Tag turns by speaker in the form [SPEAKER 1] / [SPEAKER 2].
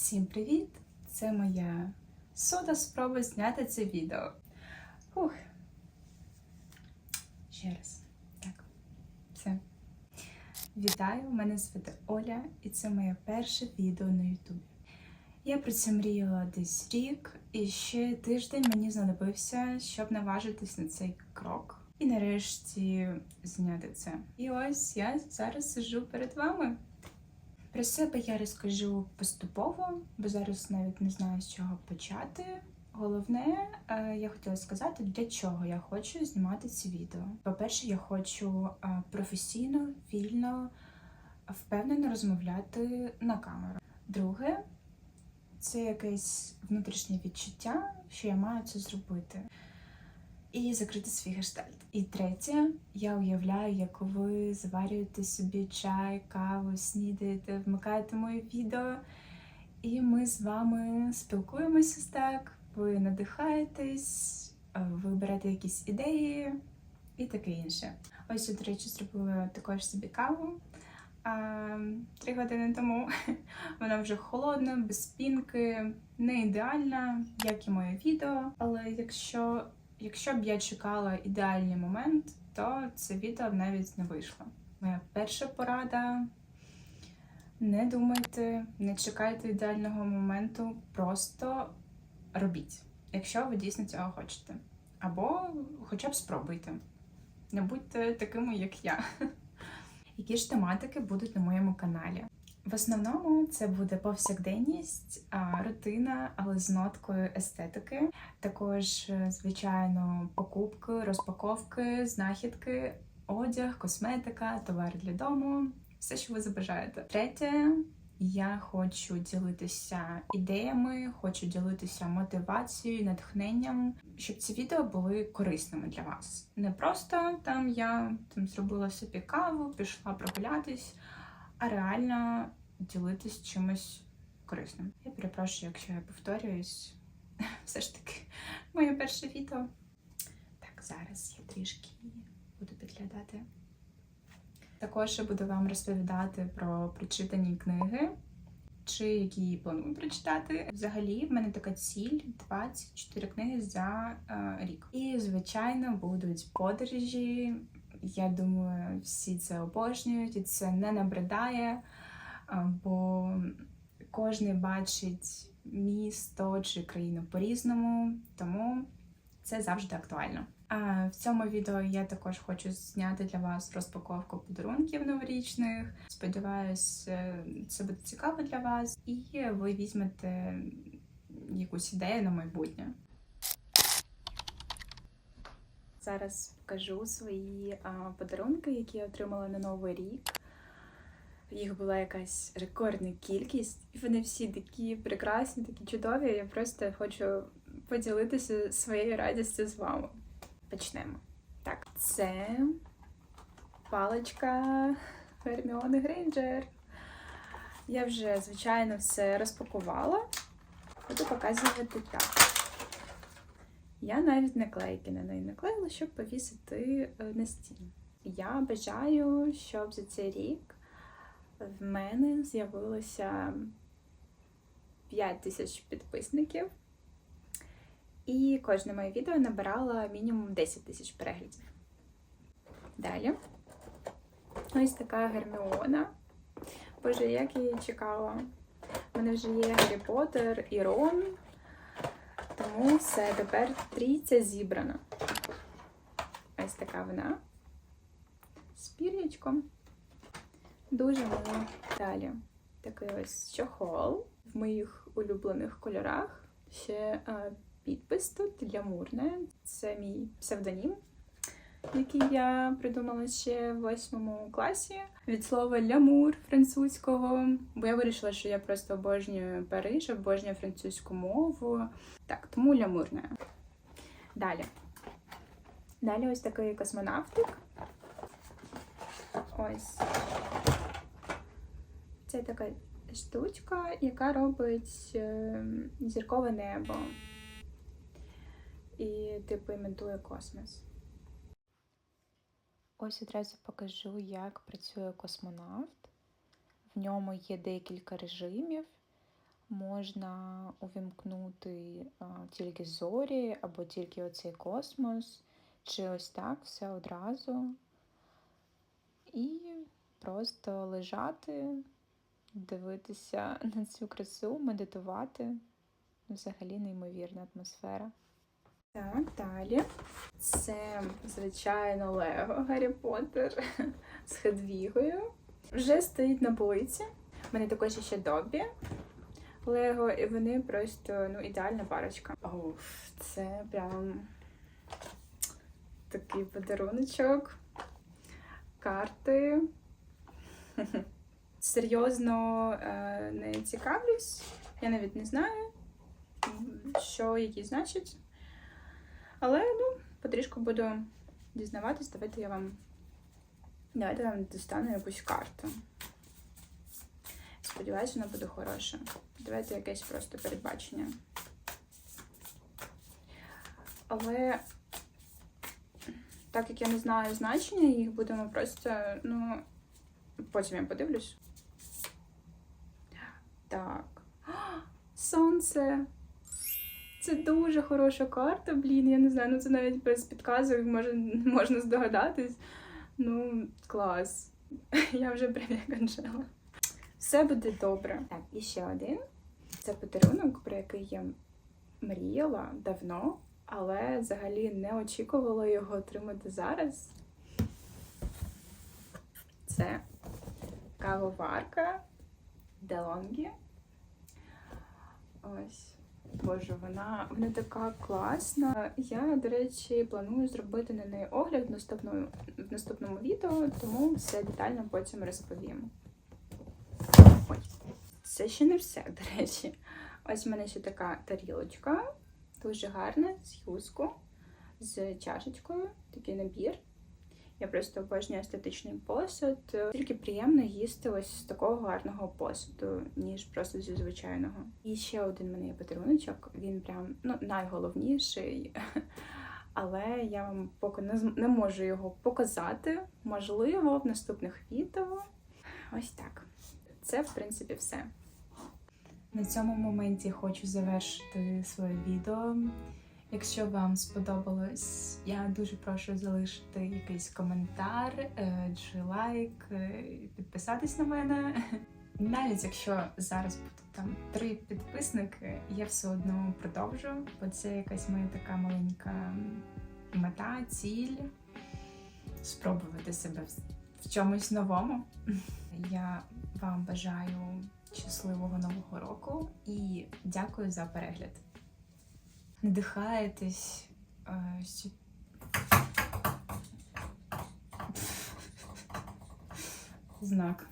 [SPEAKER 1] Всім привіт! Це моя сота спроба зняти це відео. Фух. Ще раз. Так. Все. Вітаю! Мене звати Оля, і це моє перше відео на Ютубі. Я про це мріяла десь рік, і ще тиждень мені знадобився, щоб наважитись на цей крок. І нарешті зняти це. І ось я зараз сиджу перед вами. Про себе я розкажу поступово, бо зараз навіть не знаю, з чого почати. Головне, е, я хотіла сказати, для чого я хочу знімати ці відео. По-перше, я хочу е, професійно, вільно, впевнено розмовляти на камеру. Друге, це якесь внутрішнє відчуття, що я маю це зробити. І закрити свій гештальт. І третє, я уявляю, як ви заварюєте собі чай, каву, снідаєте, вмикаєте моє відео, і ми з вами спілкуємося так, ви надихаєтесь, ви берете якісь ідеї і таке інше. Ось я, до речі, зробила також собі каву. Три години тому вона вже холодна, без пінки, не ідеальна, як і моє відео. Але якщо Якщо б я чекала ідеальний момент, то це відео б навіть не вийшло. Моя перша порада: не думайте, не чекайте ідеального моменту, просто робіть, якщо ви дійсно цього хочете. Або хоча б спробуйте. Не будьте такими, як я. Які ж тематики будуть на моєму каналі? В основному це буде повсякденність, рутина, але з ноткою естетики. Також, е, звичайно, покупки, розпаковки, знахідки, одяг, косметика, товари для дому, все, що ви забажаєте. Третє. Я хочу ділитися ідеями, хочу ділитися мотивацією, натхненням, щоб ці відео були корисними для вас. Не просто там я там зробила собі каву, пішла прогулятись, а реально ділитись чимось корисним. Я перепрошую, якщо я повторююсь, все ж таки моє перше відео. Так, зараз я трішки буду підглядати. Також я буду вам розповідати про прочитані книги, чи які планую прочитати. Взагалі, в мене така ціль 24 книги за е, рік. І, звичайно, будуть подорожі. Я думаю, всі це обожнюють, і це не набридає, бо кожен бачить місто чи країну по-різному, тому це завжди актуально. А в цьому відео я також хочу зняти для вас розпаковку подарунків новорічних. Сподіваюсь, це буде цікаво для вас, і ви візьмете якусь ідею на майбутнє. Зараз покажу свої подарунки, які я отримала на Новий рік. Їх була якась рекордна кількість, і вони всі такі прекрасні, такі чудові. Я просто хочу поділитися своєю радістю з вами. Почнемо. Так, це паличка Герміони Грейнджер. Я вже, звичайно, все розпакувала. Буду показувати так. Я навіть наклейки на неї наклеїла, щоб повісити на стіну. Я бажаю, щоб за цей рік в мене з'явилося 5 тисяч підписників. І кожне моє відео набирало мінімум 10 тисяч переглядів. Далі. Ось така Герміона. Боже, як я її чекала. У мене вже є Гаррі Поттер і Рон. Тому все, тепер трійця зібрана. Ось така вона. З пір'ячком. Дуже мило. Далі. Такий ось чохол в моїх улюблених кольорах. Ще а, підпис тут лямурне. Це мій псевдонім, який я придумала ще в восьмому класі. Від слова лямур французького. Бо я вирішила, що я просто обожнюю Париж, обожнюю французьку мову. Так, тому лямурне. Далі. Далі ось такий космонавтик. Ось. Це така штучка, яка робить е, зіркове небо і, типу, імітує космос. Ось одразу покажу, як працює космонавт. В ньому є декілька режимів.
[SPEAKER 2] можна увімкнути а, тільки зорі або тільки оцей космос, чи ось так все одразу. І просто лежати, дивитися на цю красу, медитувати. Взагалі неймовірна атмосфера.
[SPEAKER 1] Так, далі. Це, звичайно, Лего Гаррі Поттер з Хедвігою. Вже стоїть на полиці. У мене також ще Добі Лего, і вони просто ну, ідеальна парочка. Оф, це прям такий подаруночок. Карти. Серйозно е, не цікавлюсь. Я навіть не знаю, що які значать. Але ну, потрішку буду дізнаватись, давайте я вам. Давайте я вам достану якусь карту. Сподіваюсь, вона буде хороша. Давайте якесь просто передбачення. Але так як я не знаю значення, їх будемо просто, ну, потім я подивлюсь. Так. Сонце! Це дуже хороша карта, блін, я не знаю, ну це навіть без підказок може, можна здогадатись. Ну, клас. Я вже прям. Все буде добре. Так, і ще один. Це подарунок, про який я мріяла давно, але взагалі не очікувала його отримати зараз. Це кавоварка Делонгі. Ось. Боже, вона, вона така класна. Я, до речі, планую зробити на неї огляд в наступному, в наступному відео, тому все детально потім розповім. Ой, це ще не все, до речі. Ось у мене ще така тарілочка, дуже гарна, з юску, з чашечкою, такий набір. Я просто обожнюю естетичний посуд. Тільки приємно їсти ось з такого гарного посуду, ніж просто зі звичайного. І ще один мене є подаруночок. Він прям ну, найголовніший. Але я вам поки не, не можу його показати. Можливо, в наступних відео. Ось так. Це, в принципі, все. На цьому моменті хочу завершити своє відео. Якщо вам сподобалось, я дуже прошу залишити якийсь коментар е, чи лайк, е, підписатись на мене. Навіть якщо зараз буде там три підписники, я все одно продовжу, бо це якась моя така маленька мета, ціль спробувати себе в- в чомусь новому. Я вам бажаю щасливого нового року і дякую за перегляд надихаєтесь. е, Знак.